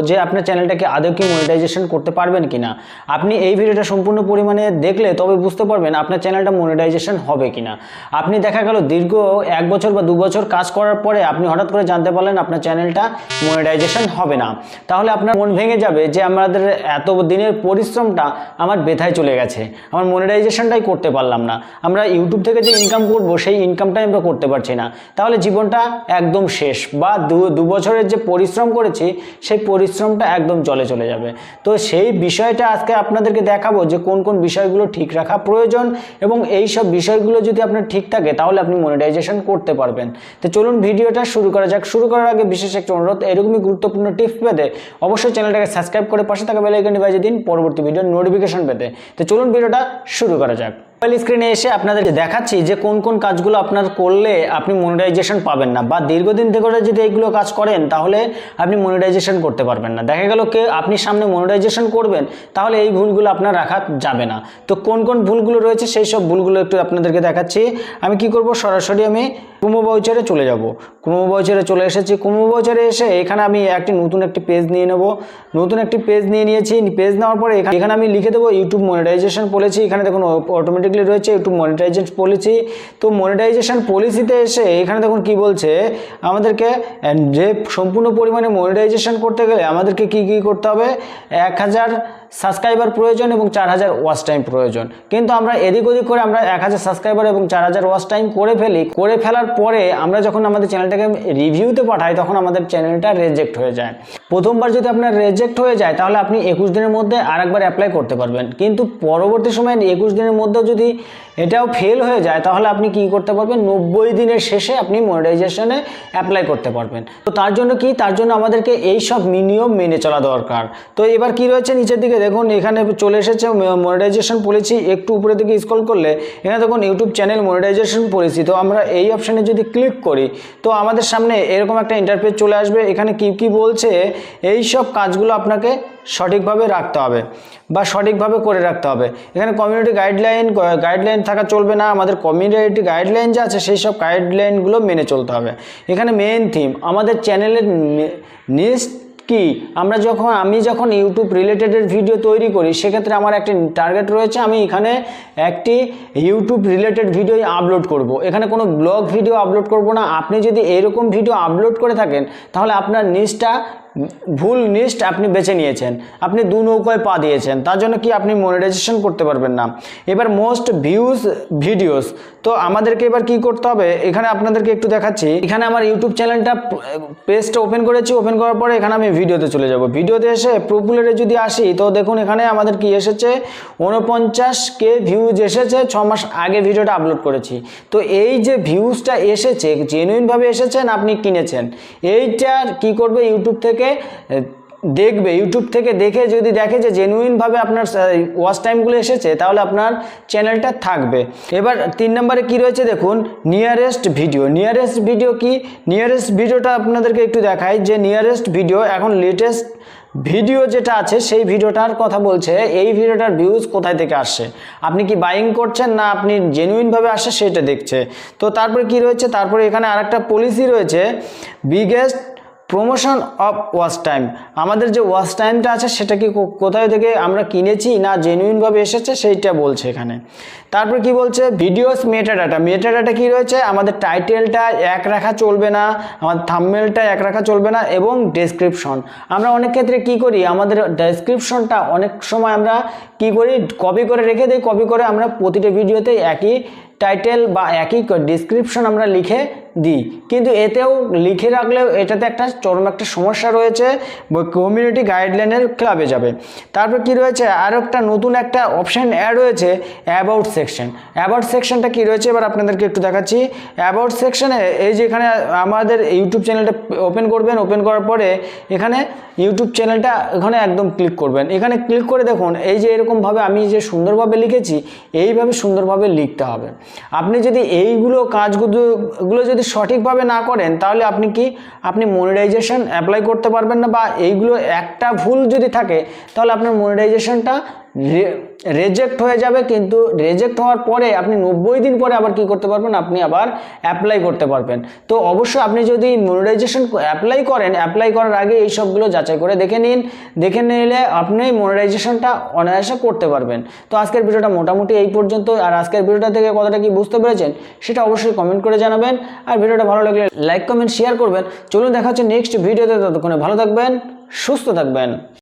যে আপনার চ্যানেলটাকে আদৌ কি মনিটাইজেশন করতে পারবেন কিনা? আপনি এই ভিডিওটা সম্পূর্ণ পরিমাণে দেখলে তবে বুঝতে পারবেন আপনার চ্যানেলটা মনিটাইজেশন হবে কিনা। আপনি দেখা গেল দীর্ঘ এক বছর বা দু বছর কাজ করার পরে আপনি হঠাৎ করে জানতে পারলেন আপনার চ্যানেলটা মনিটাইজেশন হবে না। তাহলে আপনার মন ভেঙে যাবে যে আমাদের এত দিনের পরিশ্রমটা আমার বেথায় চলে গেছে। আমার মনিটাইজেশনটাই করতে পারলাম না। আমরা ইউটিউব থেকে যে ইনকাম করব, সেই ইনকামটাই আমরা করতে পারছি না। তাহলে জীবনটা একদম শেষ বা দু বছরের যে পরিশ্রম করেছি, সেই পরিশ্রমটা একদম জলে চলে যাবে। তো সেই বিষয়টা আজকে আপনাদেরকে দেখাবো যে কোন কোন বিষয়গুলো ঠিক রাখা প্রয়োজন এবং এই সব বিষয়গুলো যদি আপনার ঠিক থাকে তাহলে আপনি মনিটাইজেশন করতে পারবেন। তো চলুন ভিডিওটা শুরু করা যাক। শুরু করার আগে বিশেষ একটা অনুরোধ, এরকমই গুরুত্বপূর্ণ টিপস পেতে অবশ্যই চ্যানেলটাকে সাবস্ক্রাইব করে পাশে থাকা বেল আইকনটি বাজিয়ে দিন, পরবর্তী ভিডিওর নোটিফিকেশন পেতে। তো চলুন ভিডিওটা শুরু করা যাক। মোবাইল স্ক্রিনে এসে আপনাদের দেখাচ্ছি যে কোন কোন কাজগুলো আপনার করলে আপনি মনিটাইজেশন পাবেন না। বা দীর্ঘদিন থেকে যদি এইগুলো কাজ করেন, তাহলে আপনি মনিটাইজেশন করতে পারবেন না। দেখা গেল কে আপনি সামনে মনিটাইজেশন করবেন, তাহলে এই ভুলগুলো আপনার রাখা যাবে না। তো কোন কোন ভুলগুলো রয়েছে, সেই সব ভুলগুলো একটু আপনাদেরকে দেখাচ্ছি। আমি কি করব? সরাসরি আমি বাউচারে চলে যাব। বাউচারে চলে এসেছি। বাউচারে এসে এখানে আমি একটি নতুন একটি পেজ নিয়ে নেব। নতুন একটি পেজ নিয়ে নিয়েছি। পেজ নেওয়ার পরে এখানে এখানে আমি লিখে দেবো ইউটিউব মনিটাইজেশন পলিসি এখানে দেখুন অটোমেটিকলি রয়েছে ইউটিউব মনিটাইজেশন পলিসি তো মনিটাইজেশন পলিসিতে এসে এখানে দেখুন কি বলছে, আমাদেরকে যে সম্পূর্ণ পরিমাণে মনিটাইজেশন করতে গেলে আমাদেরকে কি কি করতে হবে? এক হাজার সাবস্ক্রাইবার প্রয়োজন এবং চার হাজার ওয়াচ টাইম প্রয়োজন। কিন্তু আমরা এদিক ওদিক করে আমরা এক হাজার সাবস্ক্রাইবার এবং চার হাজার ওয়াচ টাইম করে ফেলি, করে ফেলার পরে আমরা যখন আমাদের চ্যানেলটাকে রিভিউতে পাঠাই, তখন আমাদের চ্যানেলটা রেজেক্ট হয়ে যায়। প্রথমবার যদি আপনার রেজেক্ট হয়ে যায়, তাহলে আপনি একুশ দিনের মধ্যে আরেকবার অ্যাপ্লাই করতে পারবেন। কিন্তু পরবর্তী সময়ে একুশ দিনের মধ্যে যদি এটাও ফেল হয়ে যায়, তাহলে আপনি কি করতে পারবেন? নব্বই দিনের শেষে আপনি মনিটাইজেশনে অ্যাপ্লাই করতে পারবেন। তো তার জন্য কি? তার জন্য আমাদেরকে এই সব নিয়ম মেনে চলা দরকার। তো এবার কি রয়েছে নিচের দিকে? দেখুন, এখানে চলে এসেছে মনিটাইজেশন পলিসি একটু উপরে দিকে স্ক্রল করলে, এখানে দেখুন ইউটিউব চ্যানেল মনিটাইজেশন পলিসি তো আমরা এই অপশানে যদি ক্লিক করি, তো আমাদের সামনে এরকম একটা ইন্টারফেস চলে আসবে। এখানে কি কি বলছে? এই সব কাজগুলো আপনাকে সঠিকভাবে রাখতে হবে বা সঠিকভাবে করে রাখতে হবে। এখানে কমিউনিটি গাইডলাইন গাইডলাইন থাকা চলবে না। আমাদের কমিউনিটি গাইডলাইন যা আছে, সেই সব গাইডলাইনগুলো মেনে চলতে হবে। এখানে মেন থিম আমাদের চ্যানেলের নিস্ট কি? আমরা যখন, আমি যখন ইউটিউব রিলেটেডের ভিডিও তৈরি করি, সেক্ষেত্রে আমার একটি টার্গেট রয়েছে, আমি এখানে একটি ইউটিউব রিলেটেড ভিডিও আপলোড করব। এখানে কোনো ব্লগ ভিডিও আপলোড করব না। আপনি যদি এরকম ভিডিও আপলোড করে থাকেন, তাহলে আপনার নিচটা ভুল নিস্ট আপনি বেছে নিয়েছেন। আপনি দু নৌকায় পা দিয়েছেন। তার জন্য কি আপনি মনিটাইজেশন করতে পারবেন না? এবার মোস্ট ভিউজ ভিডিওস তো আমাদেরকে এবার কি করতে হবে? এখানে আপনাদেরকে একটু দেখাচ্ছি। এখানে আমার ইউটিউব চ্যানেলটা পেজটা ওপেন করেছি। ওপেন করার পরে এখানে আমি ভিডিওতে চলে যাব। ভিডিওতে এসে পপুলারে যদি আসি, তো দেখুন এখানে আমাদের কি এসেছে? উনপঞ্চাশ কে ভিউজ এসেছে। ছ মাস আগে ভিডিওটা আপলোড করেছি। তো এই যে ভিউজটা এসেছে জেনুইনভাবে এসেছেন আপনি কিনেছেন? এইটার কি করবে ইউটিউব থেকে দেখবে ইউটিউব থেকে দেখে যদি দেখে যে জেনুইনভাবে আপনার ওয়াচ টাইমগুলো এসেছে, তাহলে আপনার চ্যানেলটা থাকবে। এবার তিন নম্বরে কি রয়েছে দেখুন নিয়ারেস্ট ভিডিও নিয়ারেস্ট ভিডিও কি? নিয়ারেস্ট ভিডিওটা আপনাদেরকে একটু দেখাই যে নিয়ারেস্ট ভিডিও এখন লেটেস্ট ভিডিও যেটা আছে, সেই ভিডিওটার কথা বলছে, এই ভিডিওটার ভিউজ কোথায় থেকে আসছে? আপনি কি বাইং করছেন না আপনি জেনুইনভাবে আসছে সেটা দেখছে। তো তারপরে কি রয়েছে? তারপরে এখানে আরেকটা পলিসি রয়েছে biggest promotion of watch time আমাদের যে ওয়াচ টাইমটা আছে, সেটা কি কোথায় থেকে আমরা কিনেছি না জেনুইনভাবে এসেছে, সেইটা বলছে এখানে। তারপর কি বলছে? Videos metadata metadata কী রয়েছে? আমাদের টাইটেলটা এক রাখা চলবে না, আমাদের থাম্বনেলটা এক রাখা চলবে না, এবং ডেসক্রিপশন আমরা অনেক ক্ষেত্রে কি করি? আমাদের ডেসক্রিপশনটা অনেক সময় আমরা কি করি? কপি করে রেখে দিই কপি করে আমরা প্রতিটা ভিডিওতে একই টাইটেল বা একই ডিসক্রিপশন আমরা লিখে দিই কিন্তু এতেও লিখে রাখলেও এটাতে একটা চরম একটা সমস্যা রয়েছে কমিউনিটি গাইডলাইনের ক্লাবে যাবে। তারপর কি রয়েছে? আরও একটা নতুন একটা অপশান অ্যাড হয়েছে অ্যাবাউট সেকশন অ্যাবাউট সেকশনটা কি রয়েছে? এবার আপনাদেরকে একটু দেখাচ্ছি। অ্যাবাউট সেকশনে এই যে এখানে আমাদের ইউটিউব চ্যানেলটা ওপেন করবেন ওপেন করার পরে এখানে ইউটিউব চ্যানেলটা এখানে একদম ক্লিক করবেন। এখানে ক্লিক করে দেখুন, এই যে এরকমভাবে আমি যে সুন্দরভাবে লিখেছি, এইভাবে সুন্দরভাবে লিখতে হবে। আপনি যদি এইগুলো কাজগুলো, গুলো যদি সঠিকভাবে না করেন, তাহলে আপনি কি, আপনি মনিটাইজেশন অ্যাপ্লাই করতে পারবেন না বা এইগুলো একটা ভুল যদি থাকে, তাহলে আপনার মনিটাইজেশনটা রেজেক্ট হয়ে যাবে কিন্তু রেজেক্ট হওয়ার পরে আপনি নব্বই দিন পরে আবার কি করতে পারবেন? আপনি আবার অ্যাপ্লাই করতে পারবেন। তো অবশ্যই আপনি যদি মনিটাইজেশন অ্যাপ্লাই করেন অ্যাপ্লাই করার আগে এই সবগুলো যাচাই করে দেখে নিন। দেখে নিলে আপনি মনিটাইজেশনটা অনায়াসে করতে পারবেন। তো আজকের ভিডিওটা মোটামুটি এই পর্যন্ত। আর আজকের ভিডিওটা থেকে কতটা কি বুঝতে পেরেছেন? সেটা অবশ্যই কমেন্ট করে জানাবেন। আর ভিডিওটা ভালো লাগলে লাইক কমেন্ট শেয়ার করবেন। চলুন দেখা হচ্ছে নেক্সট ভিডিওতে। ততক্ষণে ভালো থাকবেন, সুস্থ থাকবেন।